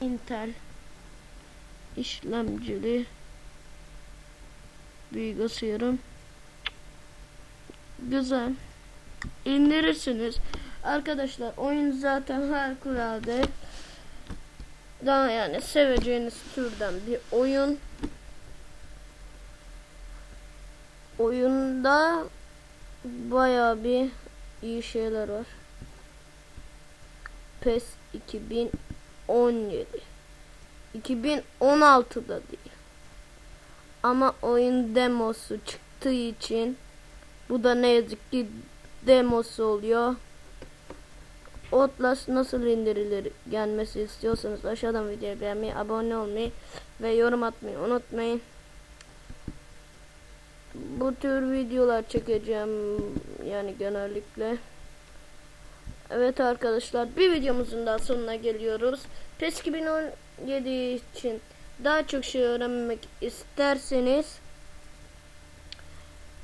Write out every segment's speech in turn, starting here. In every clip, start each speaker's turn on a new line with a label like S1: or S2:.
S1: Intel işlemcili bilgisayarım. Güzel. İndirirsiniz. Arkadaşlar oyun zaten harikulade. Daha yani seveceğiniz türden bir oyun. Oyunda baya bir iyi şeyler var. PES 2017 2016'da değil ama oyun demosu çıktığı için bu da ne yazık ki demosu oluyor Outlast nasıl indirilir gelmesi istiyorsanız aşağıdan videoyu beğenmeyi, abone olmayı ve yorum atmayı unutmayın. Bu tür videolar çekeceğim yani genellikle. Evet arkadaşlar bir videomuzun daha sonuna geliyoruz. PES 2017 için daha çok şey öğrenmek isterseniz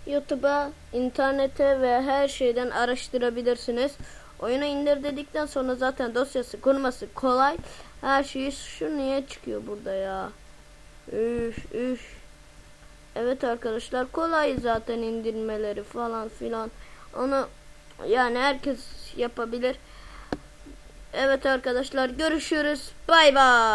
S1: YouTube'a, internete ve her şeyden araştırabilirsiniz. Oyunu indir dedikten sonra zaten dosyası kurması kolay. Her şeyi şu niye çıkıyor burada ya? Üf üf. Evet arkadaşlar kolay zaten indirmeleri falan filan. Onu yani herkes yapabilir. Evet arkadaşlar görüşürüz. Bay bay.